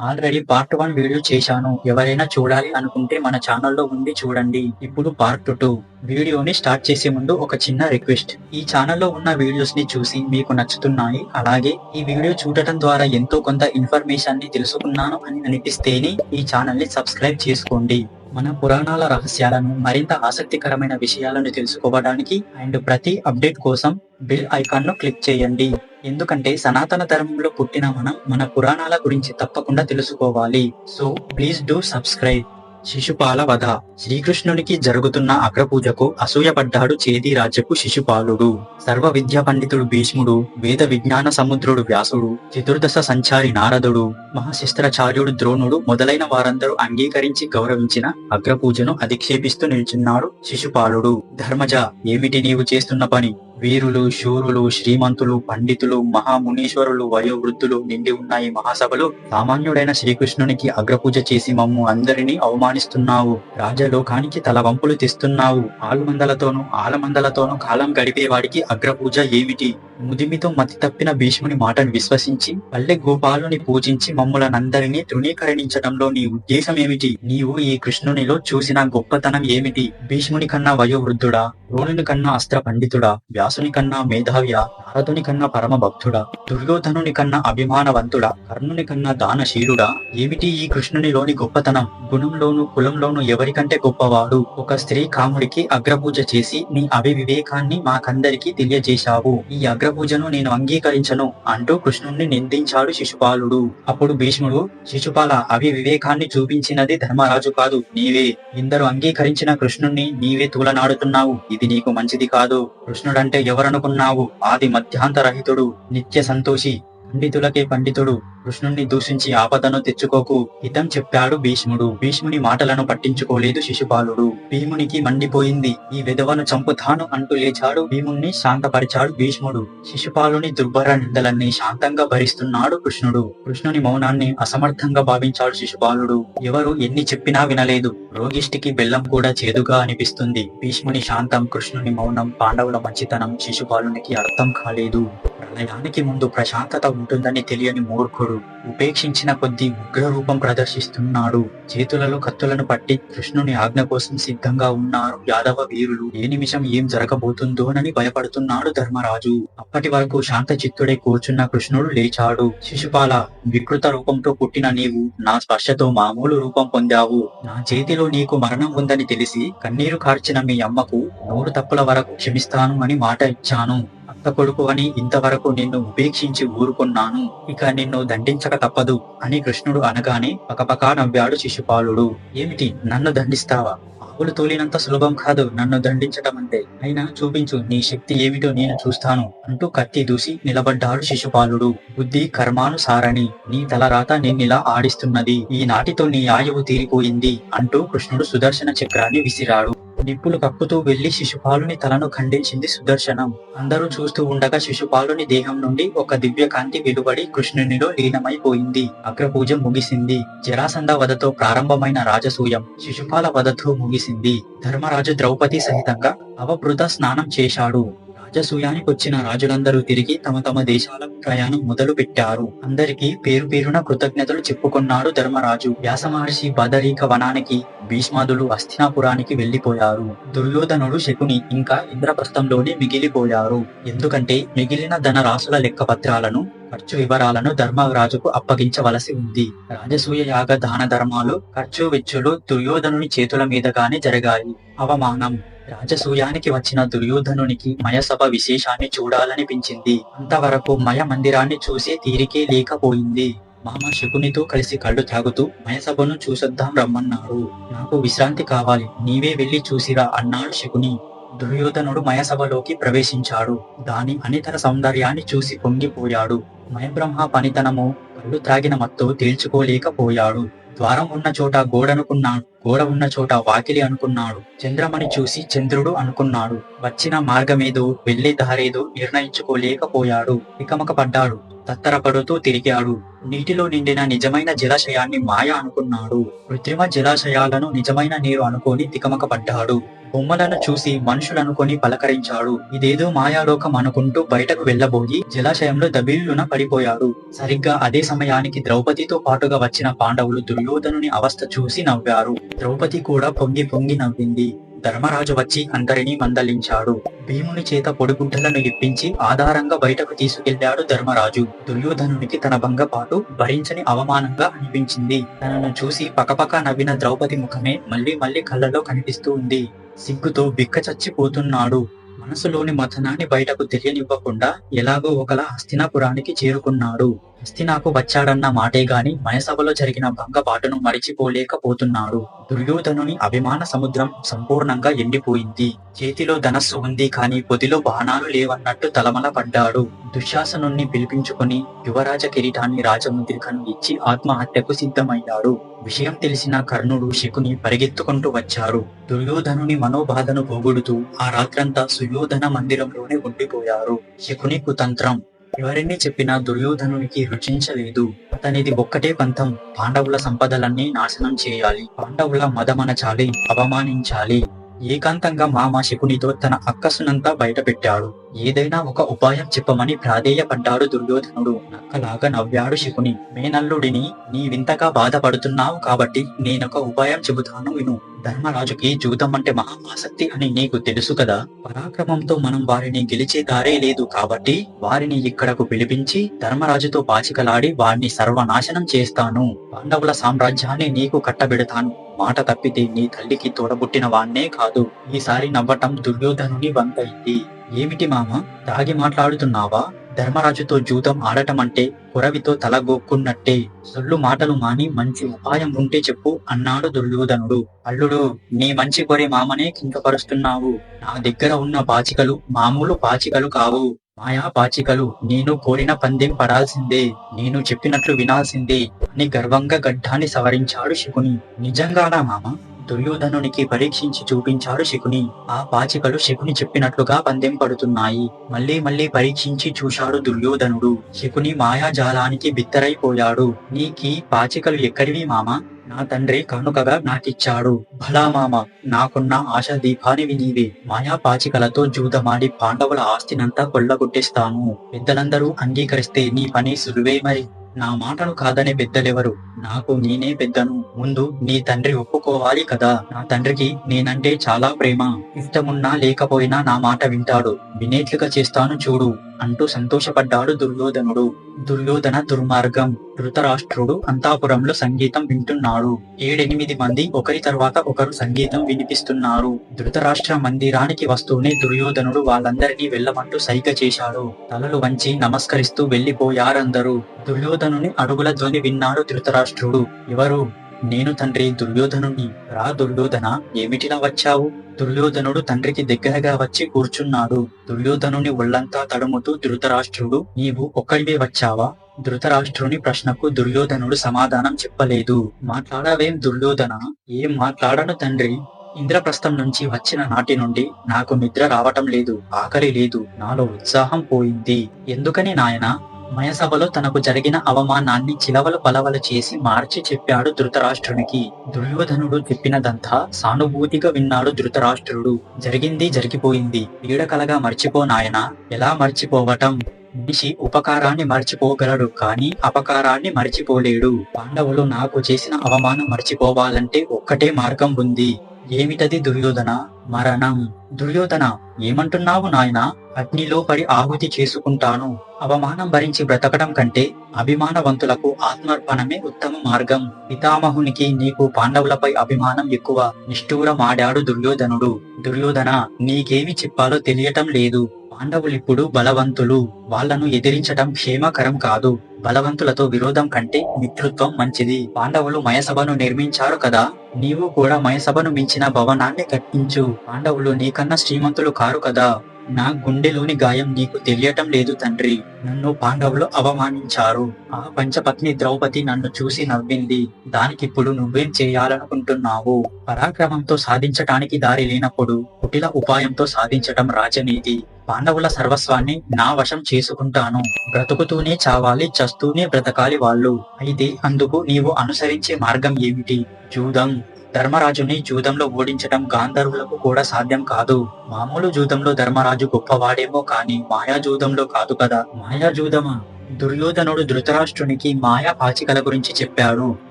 Already part one video చేశాను. ఎవరైనా చూడాలి అనుకుంటే మన ఛానల్లో ఉంది చూడండి. ఇప్పుడు పార్ట్ టూ వీడియోని స్టార్ట్ చేసే ముందు ఒక చిన్న రిక్వెస్ట్ ఈ ఛానల్లో ఉన్న వీడియోస్ని చూసి మీకు నచ్చుతున్నాయి. అలాగే ఈ వీడియో చూడటం ద్వారా ఎంతో కొంత ఇన్ఫర్మేషన్ని తెలుసుకున్నాను అని అనిపిస్తేనే ఈ ఛానల్ని సబ్స్క్రైబ్ చేసుకోండి. మన పురాణాల రహస్యాలను మరింత ఆసక్తికరమైన విషయాలను తెలుసుకోవడానికి అండ్ ప్రతి అప్డేట్ కోసం బెల్ ఐకాన్ను క్లిక్ చేయండి. ఎందుకంటే సనాతన ధర్మంలో పుట్టిన మనం మన పురాణాల గురించి తప్పకుండా తెలుసుకోవాలి. So please do subscribe Shishupala వధ. శ్రీకృష్ణునికి జరుగుతున్న అగ్రపూజకు అసూయపడ్డాడు చేది రాజ్యపు శిశుపాలుడు. సర్వ విద్యా పండితుడు భీష్ముడు వేద విజ్ఞాన సముద్రుడు వ్యాసుడు చతుర్దశ సంచారి నారదుడు మహాశస్త్రాచార్యుడు ద్రోణుడు మొదలైన వారందరూ అంగీకరించి గౌరవించిన అగ్రపూజను అధిక్షేపిస్తూ నిల్చున్నాడు శిశుపాలుడు. ధర్మజ ఏమిటి నీవు చేస్తున్న పని? వీరులు శూరులు శ్రీమంతులు పండితులు మహామునీశ్వరులు వయోవృద్ధులు నిండి ఉన్నాయి మహాసభలో సామాన్యుడైన శ్రీకృష్ణునికి అగ్రపూజ చేసి మమ్ము అందరినీ అవమానిస్తున్నావు. రాజలోకానికి తల వంపులు తెస్తున్నావు. ఆలుమందలతోనూ ఆలమందలతోనూ కాలం గడిపేవాడికి అగ్రపూజ ఏమిటి? ముదిమితో మతి తప్పిన భీష్ముని మాటను విశ్వసించి పల్లె గోపాలుని పూజించి మమ్ములనందరినీ తృణీకరణించడంలో నీ ఉద్దేశం ఏమిటి? నీవు ఈ కృష్ణునిలో చూసిన గొప్పతనం ఏమిటి? భీష్ముని కన్నా వయోవృద్ధుడా? ద్రోణుని కన్నా అస్త్ర పండితుడా వ్యాసుని కన్నా మేధావ్య నారదుని కన్నా పరమ భక్తుడా దుర్యోధనుని కన్నా అభిమానవంతుడా కర్ణుని కన్నా దానశీలుడా? ఏమిటి ఈ కృష్ణునిలోని గొప్పతనం? గుణంలోను కులంలోను ఎవరికంటే గొప్పవాడు? ఒక స్త్రీ కాముడికి అగ్రపూజ చేసి నీ అవివివేకాన్ని మాకందరికీ తెలియజేశావు. ఈ అగ్రపూజను నేను అంగీకరించను అంటూ కృష్ణుణ్ణి నిందించాడు శిశుపాలుడు. అప్పుడు భీష్ముడు శిశుపాల అవివివేకాన్ని చూపించినది ధర్మరాజు కాదు నీవే. ఇందరు అంగీకరించిన కృష్ణుణ్ణి నీవే తూలనాడుతున్నావు. ఇది నీకు మంచిది కాదు. కృష్ణుడంటే ఎవరనుకున్నావు? ఆది మధ్యాంతరహితుడు నిత్య సంతోషి. పండితులకే పండితుడు కృష్ణుణ్ణి దూషించి ఆపదను తెచ్చుకోకు. హితం చెప్పాడు భీష్ముడు. భీష్ముని మాటలను పట్టించుకోలేదు శిశుపాలుడు. భీమునికి మండిపోయింది. ఈ విధవను చంపుతాను అంటూ లేచాడు. భీముణ్ణి శాంతపరిచాడు భీష్ముడు. శిశుపాలుని దుర్భర నిందలన్నీ శాంతంగా భరిస్తున్నాడు కృష్ణుడు. కృష్ణుని మౌనాన్ని అసమర్థంగా భావించాడు శిశుపాలుడు. ఎవరు ఎన్ని చెప్పినా వినలేదు. రోగిష్టికి బెల్లం కూడా చేదుగా అనిపిస్తుంది. భీష్ముని శాంతం కృష్ణుని మౌనం పాండవుల మంచితనం శిశుపాలునికి అర్థం కాలేదు. ప్రళయానికి ముందు ప్రశాంతత ఉంటుందని తెలియని మూర్ఖుడు ఉపేక్షించిన కొద్దీ ఉగ్రరూపం ప్రదర్శిస్తున్నాడు. చేతులలో కత్తులను పట్టి కృష్ణుని ఆజ్ఞ కోసం సిద్ధంగా ఉన్నారు. యాదవ వీరులు ఏ నిమిషం ఏం జరగబోతుందోనని భయపడుతున్నాడు ధర్మరాజు. అప్పటి వరకు శాంత చిత్తుడై కూర్చున్న కృష్ణుడు లేచాడు. శిశుపాల వికృత రూపంతో పుట్టిన నీవు నా స్పర్శతో మామూలు రూపం పొందావు. నా చేతిలో నీకు మరణం ఉందని తెలిసి కన్నీరు కార్చిన మీ అమ్మకు నూరు తప్పుల వరకు క్షమిస్తాను అని మాట ఇచ్చాను. భర్త కొడుకు అని ఇంతవరకు నిన్ను ఉపేక్షించి ఊరుకున్నాను. ఇక నిన్ను దండించక తప్పదు అని కృష్ణుడు అనగానే పకపకా నవ్వాడు శిశుపాలుడు. ఏమిటి? నన్ను దండిస్తావా? ఆవులు తోలినంత సులభం కాదు నన్ను దండించటం అంటే అయినా చూపించు నీ శక్తి ఏమిటో నేను చూస్తాను అంటూ కత్తి దూసి నిలబడ్డాడు శిశుపాలుడు. బుద్ధి కర్మానుసారని. నీ తలరాత నిన్నిలా ఆడిస్తున్నది. ఈ నాటితో నీ ఆయువు తీరిపోయింది అంటూ కృష్ణుడు సుదర్శన చక్రాన్ని విసిరాడు. నిప్పులు కక్కుతూ వెళ్ళి శిశుపాలుని తలను ఖండించింది సుదర్శనం. అందరూ చూస్తూ ఉండగా శిశుపాలుని దేహం నుండి ఒక దివ్య కాంతి వెలువడి కృష్ణునిలో లీనమైపోయింది. అగ్రపూజ ముగిసింది. జరాసంధ వధతో ప్రారంభమైన రాజసూయం శిశుపాల వధతో ముగిసింది. ధర్మరాజు ద్రౌపది సహితంగా అవభృత స్నానం చేశాడు. రాజసూయానికి వచ్చిన రాజులందరూ తిరిగి తమ తమ దేశాలకు ప్రయాణం మొదలు పెట్టారు అందరికీ పేరు పేరున కృతజ్ఞతలు చెప్పుకున్నాడు ధర్మరాజు. వ్యాస మహర్షి బదరీక వనానికి భీష్మాదులు హస్తినాపురానికి వెళ్ళిపోయారు దుర్యోధనుడు శకుని ఇంకా ఇంద్రప్రస్థంలోనే మిగిలిపోయారు. ఎందుకంటే మిగిలిన ధన రాసుల లెక్క పత్రాలను ఖర్చు వివరాలను ధర్మరాజుకు అప్పగించవలసి ఉంది. రాజసూయ యాగ దాన ధర్మాలు ఖర్చు వెచ్చులు దుర్యోధనుని చేతుల మీదగానే జరిగాయి. అవమానం. రాజసూయానికి వచ్చిన దుర్యోధనునికి మయసభ విశేషాన్ని చూడాలనిపించింది. అంతవరకు మయ మందిరాన్ని చూసే తీరికే లేకపోయింది. మామ శకునితో కలిసి కళ్ళు తాగుతూ మయసభను చూసొద్దాం రమ్మన్నారు నాకు విశ్రాంతి కావాలి నీవే వెళ్ళి చూసిరా అన్నాడు శకుని. దుర్యోధనుడు మయసభలోకి ప్రవేశించాడు. దాని అనితర సౌందర్యాన్ని చూసి పొంగిపోయాడు. మయబ్రహ్మ పనితనము కళ్ళు త్రాగిన మత్తు తేల్చుకోలేకపోయాడు. ద్వారం ఉన్న చోట గోడనుకున్నాడు గోడ ఉన్న చోట వాకిలి అనుకున్నాడు. చంద్రమని చూసి చంద్రుడు అనుకున్నాడు. వచ్చిన మార్గమేదో వెళ్ళే దారేదో నిర్ణయించుకోలేకపోయాడు. ఇకమక పడ్డాడు తత్తరపడుతూ తిరిగాడు. నీటిలో నిండిన నిజమైన జలాశయాన్ని మాయ అనుకున్నాడు. కృత్రిమ జలాశయాలను నిజమైన నీరు అనుకొని తికమక పడ్డాడు బొమ్మలను చూసి మనుషులనుకొని పలకరించాడు. ఇదేదో మాయాలోకం అనుకుంటూ బయటకు వెళ్ళబోయి జలాశయంలో దబిల్లున పడిపోయాడు. సరిగ్గా అదే సమయానికి ద్రౌపదితో పాటుగా వచ్చిన పాండవులు దుర్యోధనుని అవస్థ చూసి నవ్వారు. ద్రౌపది కూడా పొంగి పొంగి నవ్వింది. ధర్మరాజు వచ్చి అందరినీ మందలించాడు. భీముని చేత పొడిగుడ్డలను ఇప్పించి ఆధారంగా బయటకు తీసుకెళ్ళాడు ధర్మరాజు. దుర్యోధనునికి తన భంగపాటు భరించని అవమానంగా అనిపించింది. తనను చూసి పకపక నవ్విన ద్రౌపది ముఖమే మళ్ళీ మళ్ళీ కళ్ళలో కనిపిస్తూ ఉంది. సిగ్గుతో బిక్క చచ్చిపోతున్నాడు. మనసులోని మథనాన్ని బయటకు తెలియనివ్వకుండా ఎలాగో ఒకలా హస్తినాపురానికి చేరుకున్నాడు. హస్తినాకు వచ్చాడన్న మాటే గాని మనసభలో జరిగిన భంగపాటును మరిచిపోలేకపోతున్నాడు దుర్యోధనుని అభిమాన సముద్రం సంపూర్ణంగా ఎండిపోయింది. చేతిలో ధనస్సు ఉంది కాని పొదిలో బాణాలు లేవన్నట్టు తలమల పడ్డాడు దుశ్శాసనుణ్ణి పిలిపించుకుని యువరాజ కిరీటాన్ని రాజముద్రికను ఇచ్చి ఆత్మహత్యకు సిద్ధమయ్యాడు. విషయం తెలిసిన కర్ణుడు శకుని పరిగెత్తుకుంటూ వచ్చారు. దుర్యోధనుని మనోబాధను పోగొడుతూ ఆ రాత్రంతా సుయోధన మందిరంలోనే ఉండిపోయారు. శకుని కుతంత్రం ఎవరిని చెప్పినా దుర్యోధనునికి రుచించలేదు. అతనిది ఒక్కటే పంతం. పాండవుల సంపదలన్నీ నాశనం చేయాలి. పాండవుల మదమనచాలి. అవమానించాలి. ఏకాంతంగా మామ శకునితో తన అక్కసునంతా బయటపెట్టాడు. ఏదైనా ఒక ఉపాయం చెప్పమని ప్రాధేయపడ్డాడు దుర్యోధనుడు. నక్కలాగా నవ్వాడు శకుని. మేనల్లుడిని నీ వింతగా బాధపడుతున్నావు కాబట్టి నేనొక ఉపాయం చెబుతాను విను. ధర్మరాజుకి జూతం అంటే మహా ఆసక్తి అని నీకు తెలుసు కదా. పరాక్రమంతో మనం వారిని గెలిచే దారే లేదు కాబట్టి వారిని ఇక్కడకు పిలిపించి ధర్మరాజుతో పాచికలాడి వారిని సర్వనాశనం చేస్తాను. పాండవుల సామ్రాజ్యాన్ని నీకు కట్టబెడతాను. మాట తప్పితే నీ తల్లికి తోడబుట్టిన వాన్నే కాదు. ఈసారి నవ్వటం దుర్యోధనుని వంతైంది. ఏమిటి మామ? తాగి మాట్లాడుతున్నావా? ధర్మరాజుతో జూతం ఆడటం అంటే కురవితో తలగోక్కున్నట్టే సొల్లు మాటలు మాని మంచి ఉపాయం ఉంటే చెప్పు అన్నాడు దుర్యోధనుడు. అల్లుడు నీ మంచి కొరి మామనే కింకపరుస్తున్నావు నా దగ్గర ఉన్న పాచికలు మామూలు పాచికలు కావు. మాయా పాచికలు నేను కోరిన పందెం పడాల్సిందే. నేను చెప్పినట్లు వినాల్సిందే అని గర్వంగా గడ్డాన్ని సవరించాడు శకుని. నిజంగానా మామ? దుర్యోధనునికి పరీక్షించి చూపించాడు శకుని. ఆ పాచికలు శకుని చెప్పినట్లుగా పందెం పడుతున్నాయి మళ్ళీ మళ్ళీ పరీక్షించి చూశాడు దుర్యోధనుడు. శకుని మాయాజాలానికి బిత్తరైపోయాడు. నీకి పాచికలు ఎక్కడివి మామ? నా తండ్రి కానుకగా నాకిచ్చాడు. భలా మామ నాకున్న ఆశ దీపానివి నీవే మాయా పాచికలతో జూదమాడి పాండవుల ఆస్తినంతా కొల్లగొట్టేస్తాను. పెద్దలందరూ అంగీకరిస్తే నీ పని సులువే మరి. నా మాటను కాదనే పెద్దలెవరు? నాకు నేనే పెద్దను. ముందు నీ తండ్రి ఒప్పుకోవాలి కదా? నా తండ్రికి నేనంటే చాలా ప్రేమ. ఇష్టమున్నా లేకపోయినా నా మాట వింటాడు. వినేట్లుగా చేస్తాను చూడు. అంటూ సంతోషపడ్డాడు దుర్యోధనుడు. దుర్యోధన దుర్మార్గం. ధృతరాష్ట్రుడు అంతాపురంలో సంగీతం వింటున్నాడు. ఏడెనిమిది మంది ఒకరి తర్వాత ఒకరు సంగీతం వినిపిస్తున్నారు. ధృతరాష్ట్ర మందిరానికి వస్తూనే దుర్యోధనుడు వాళ్ళందరినీ వెళ్ళమంటూ సైగ చేశాడు. తలలు వంచి నమస్కరిస్తూ వెళ్ళిపోయారందరూ దుర్యోధనుని అడుగుల ధ్వని విన్నాడు ధృతరాష్ట్రుడు. ఎవరు? నేను తండ్రి దుర్యోధనుని రా దుర్యోధన ఏమిటిలా వచ్చావు? దుర్యోధనుడు తండ్రికి దగ్గరగా వచ్చి కూర్చున్నాడు. దుర్యోధనుని ఒళ్ళంతా తడుముతూ ధృతరాష్ట్రుడు నీవు ఒక్కడివే వచ్చావా? ధృతరాష్ట్రుని ప్రశ్నకు దుర్యోధనుడు సమాధానం చెప్పలేదు. మాట్లాడవేం దుర్యోధన? ఏం మాట్లాడను తండ్రి? ఇంద్రప్రస్థం నుంచి వచ్చిన నాటి నుండి నాకు నిద్ర రావటం లేదు ఆకలి లేదు నాలో ఉత్సాహం పోయింది. ఎందుకని నాయనా? మయసభలో తనకు జరిగిన అవమానాన్ని చిలవలు పలవలు చేసి మార్చి చెప్పాడు ధృతరాష్ట్రునికి. దుర్యోధనుడు చెప్పినదంతా సానుభూతిగా విన్నాడు ధృతరాష్ట్రుడు. జరిగింది జరిగిపోయింది. పీడకలగా మర్చిపోనాయన ఎలా మర్చిపోవటం? మనిషి ఉపకారాన్ని మర్చిపోగలడు కానీ అపకారాన్ని మర్చిపోలేడు. పాండవులు నాకు చేసిన అవమానం మర్చిపోవాలంటే ఒక్కటే మార్గం ఉంది. ఏమిటది దుర్యోధన? మరణం. దుర్యోధన ఏమంటున్నావు నాయన? అగ్నిలో పడి ఆహుతి చేసుకుంటాను. అవమానం భరించి బ్రతకడం కంటే అభిమానవంతులకు ఆత్మార్పణమే ఉత్తమ మార్గం. పితామహునికి నీకు పాండవులపై అభిమానం ఎక్కువ. నిష్ఠూరమాడాడు దుర్యోధనుడు. దుర్యోధన నీకేమి చెప్పాలో తెలియటం లేదు. పాండవులు ఇప్పుడు బలవంతులు. వాళ్ళను ఎదిరించటం క్షేమకరం కాదు. బలవంతులతో విరోధం కంటే మిత్రుత్వం మంచిది. పాండవులు మయసభను నిర్మించారు కదా? నీవు కూడా మయసభను మించిన భవనాన్ని కట్టించు. పాండవులు నీకన్నా శ్రీమంతులు కారు కదా? నా గుండెలోని గాయం నీకు తెలియటం లేదు తండ్రి. నన్ను పాండవులు అవమానించారు. ఆ పంచపత్ని ద్రౌపది నన్ను చూసి నవ్వింది. దానికిప్పుడు నువ్వేం చేయాలనుకుంటున్నావు? పరాక్రమంతో సాధించటానికి దారి లేనప్పుడు కుటిల ఉపాయంతో సాధించటం రాజనీతి. పాండవుల సర్వస్వాన్ని నా వశం చేసుకుంటాను. బ్రతుకుతూనే చావాలి చస్తూనే బ్రతకాలి వాళ్ళు. అయితే అందుకు నీవు అనుసరించే మార్గం ఏమిటి? జూదం. ధర్మరాజుని జూదంలో ఓడించడం గాంధర్వులకు కూడా సాధ్యం కాదు. మామూలు జూదంలో ధర్మరాజు గొప్పవాడేమో కానీ మాయా జూదంలో కాదు కదా. మాయా జూదమా? దుర్యోధనుడు ధృతరాష్ట్రునికి మాయా పాచికల గురించి చెప్పాడు.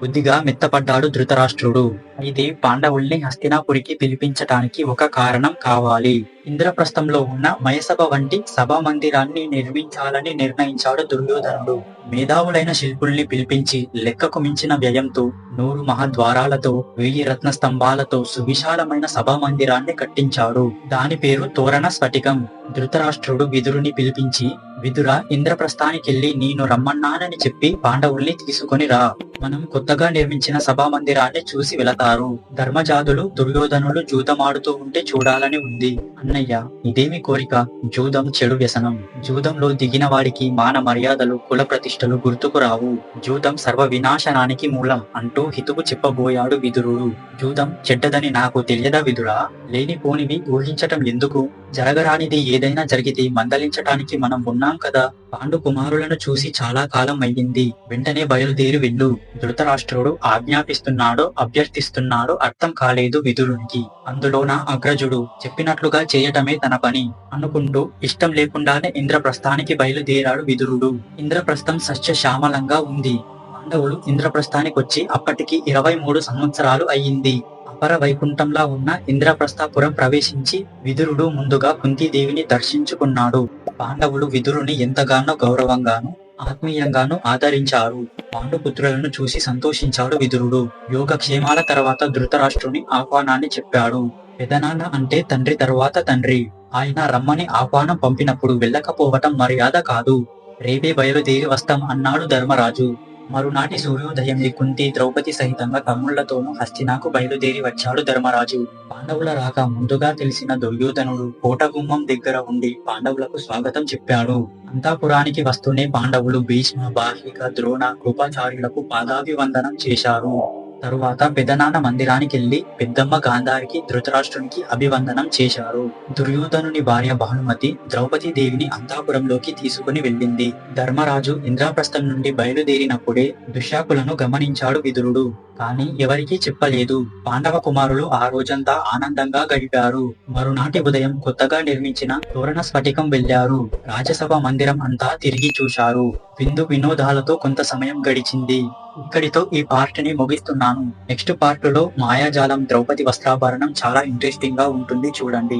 బుద్ధిగా మెత్తపడ్డాడు ధృతరాష్ట్రుడు. ఇది పాండవుల్ని హస్తినాపురికి పిలిపించటానికి ఒక కారణం కావాలి. ఇంద్రప్రస్థంలో ఉన్న మయసభ వంటి సభా మందిరాన్ని నిర్మించాలని నిర్ణయించాడు దుర్యోధనుడు. మేధావులైన శిల్పుల్ని పిలిపించి లెక్కకు మించిన వ్యయంతో నూరు మహాద్వారాలతో వెయ్యి రత్న స్తంభాలతో సువిశాలమైన సభా మందిరాన్ని కట్టించాడు. దాని పేరు తోరణ స్ఫటికం. ధృతరాష్ట్రుడు విదురుని పిలిపించి విదుర ఇంద్రప్రస్థానికెళ్ళి నేను రమ్మన్నానని చెప్పి పాండవుల్ని తీసుకొని రా. మనం కొత్తగా నిర్మించిన సభా మందిరాన్ని చూసి వెళతారు ధర్మజాతులు దుర్యోధనులు జూదమాడుతూ ఉంటే చూడాలని ఉంది. అన్నయ్య ఇదేమి కోరిక? జూదం చెడు వ్యసనం. జూదంలో దిగిన వాడికి మాన మర్యాదలు కుల ప్రతిష్టలు గుర్తుకు రావు. జూదం సర్వ వినాశనానికి మూలం అంటూ హితువు చెప్పబోయాడు విదురుడు. జూదం చెడ్డదని నాకు తెలియదా విదురా? లేనిపోనివి ఊహించటం ఎందుకు? జరగరానిది ఏదైనా జరిగితే మందలించటానికి మనం ఉన్నాం కదా. పాండు కుమారులను చూసి చాలా కాలం అయ్యింది. వెంటనే బయలుదేరి వెళ్ళు. ధృతరాష్ట్రుడు ఆజ్ఞాపిస్తున్నాడో అభ్యర్థిస్తున్నాడో అర్థం కాలేదు విదురునికి. అందులోన అగ్రజుడు చెప్పినట్లుగా చేయటమే తన పని. అనుకుంటూ ఇష్టం లేకుండానే ఇంద్రప్రస్థానికి బయలుదేరాడు విదురుడు. ఇంద్రప్రస్థం సస్యశ్యామలంగా ఉంది. పాండవులు ఇంద్రప్రస్థానికి వచ్చి అప్పటికి ఇరవై మూడు సంవత్సరాలు అయ్యింది. అపర వైకుంఠంలా ఉన్న ఇంద్రప్రస్థాపురం ప్రవేశించి విదురుడు ముందుగా కుంతీదేవిని దర్శించుకున్నాడు. పాండవులు విదురుని ఎంతగానో గౌరవంగాను ఆత్మీయంగాను ఆదరించారు. పాండుపుత్రులను చూసి సంతోషించాడు విదురుడు. యోగక్షేమాల తర్వాత ధృతరాష్ట్రుని ఆహ్వానాన్ని చెప్పాడు. పెదనాన్న అంటే తండ్రి తరువాత తండ్రి. ఆయన రమ్మని ఆహ్వానం పంపినప్పుడు వెళ్ళకపోవటం మర్యాద కాదు. రేపే బయలుదేరి వస్తాం అన్నాడు ధర్మరాజు. మరునాటి సూర్యోదయం కుంతి ద్రౌపది సహితంగా తమ్ముళ్ళతోనూ హస్తినాకు బయలుదేరి వచ్చాడు ధర్మరాజు. పాండవుల రాక ముందుగా తెలిసిన దుర్యోధనుడు కోటగుమ్మం దగ్గర ఉండి పాండవులకు స్వాగతం చెప్పాడు. అంతాపురానికి వస్తూనే పాండవులు భీష్మ బాహ్లిక ద్రోణ కృపాచార్యులకు పాదాభివందనం చేశారు. తరువాత పెదనాన్న మందిరానికి వెళ్ళి పెద్దమ్మ గాంధారికి ధృతరాష్ట్రునికి అభివందనం చేశారు. దుర్యోధనుని భార్య భానుమతి ద్రౌపది దేవిని అంతాపురంలోకి తీసుకుని వెళ్ళింది. ధర్మరాజు ఇంద్రాప్రస్థం నుండి బయలుదేరినప్పుడే దుశ్శాకులను గమనించాడు విదురుడు. కానీ ఎవరికీ చెప్పలేదు. పాండవ కుమారులు ఆ రోజంతా ఆనందంగా గడిపారు. మరునాటి ఉదయం కొత్తగా నిర్మించిన తోరణ స్ఫటికం వెళ్ళారు రాజసభ మందిరం అంతా తిరిగి చూశారు. విందు వినోదాలతో కొంత సమయం గడిచింది. ఇక్కడితో ఈ పార్ట్ని ముగిస్తున్నాను. నెక్స్ట్ పార్ట్లో మాయాజాలం ద్రౌపది వస్త్రాభరణం చాలా ఇంట్రెస్టింగ్గా ఉంటుంది చూడండి.